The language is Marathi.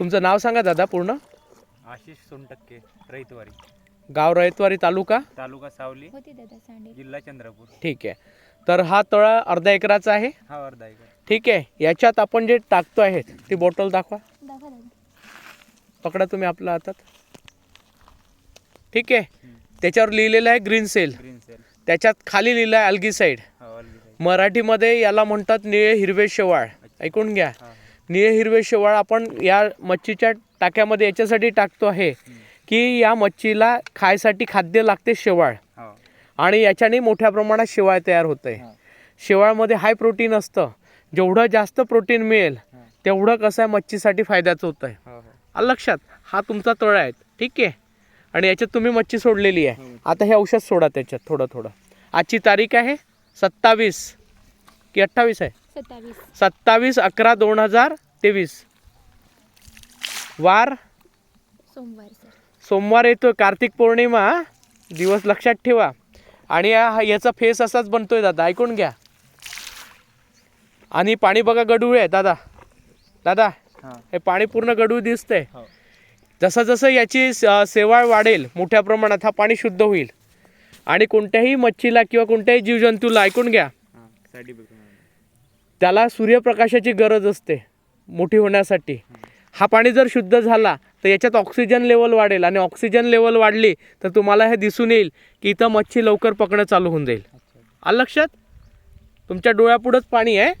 तुमचं नाव सांगा दादा पूर्ण? आशिष सोनटक्के रैतवारी गाव रयतवारी तालुका? तालुका सावली होती दादा सांडे. जिल्हा चंद्रपूर. ठीक आहे. तर हा तळा अर्धा एकराचा आहे? हा अर्धा एकर. ठीक आहे. याच्यात आपण जे टाकतो आहे ती बॉटल दाखवा. दाखवा दादा. पकडा तुम्ही आपल्या हातात. ठीक आहे. त्याच्यावर लिहिलेलं आहे ग्रीन सेल ग्रीन सेल त्याच्यात खाली लिहिलं आहे अल्गीसाईड हा अलगी साईड मराठीमध्ये याला म्हणतात निळे हिरवे शेवाळ. ऐकून घ्या. हा. निळे हिरवे शेवाळ आपण या मच्छीच्या टाक्यामध्ये याच्यासाठी टाकतो आहे की या मच्छीला खायसाठी खाद्य लागते शेवाळ. हा. आणि याच्याने मोठ्या प्रमाणात शेवाळ तयार होत आहे हा. शेवाळमध्ये हाय प्रोटीन असतं. जेवढं जास्त प्रोटीन मिळेल हा. तेवढं कसं आहे मच्छीसाठी फायद्याचं होतं आहे लक्षात हा तुमचा तळ आहे. ठीक आहे? आणि याच्यात तुम्ही मच्छी सोडलेली आहे. आता हे औषध सोडा त्याच्यात थोडं थोडं. आजची तारीख आहे सत्तावीस. की अठ्ठावीस आहे? सत्तावीस. सत्तावीस अकरा दोन हजार तेवीस. वार? सोमवार सर. सोमवार येतो कार्तिक पौर्णिमा? दिवस लक्षात ठेवा. आणि याचा फेस असाच बनतोय दादा. ऐकून घ्या. आणि पाणी बघा गडूळ आहे दादा. दादा हा. पाणी पूर्ण गडूळ दिसतंय. हो. जसं जसं याची स- सेवाळ वाढेल मोठ्या प्रमाणात हा पाणी शुद्ध होईल. आणि कोणत्याही मच्छीला किंवा कोणत्याही जीवजंतूला ऐकून घ्या. साईड इफेक्ट त्याला सूर्यप्रकाशाची गरज असते मोठी होण्यासाठी. हा पाणी जर शुद्ध झाला तर याच्यात ऑक्सिजन लेवल वाढेल. आणि ऑक्सिजन लेवल वाढली तर तुम्हाला हे दिसून येईल की इथं मच्छी लवकर पकडणं चालू होऊन जाईल. आलं लक्षात? तुमच्या डोळ्यापुढंच पाणी आहे.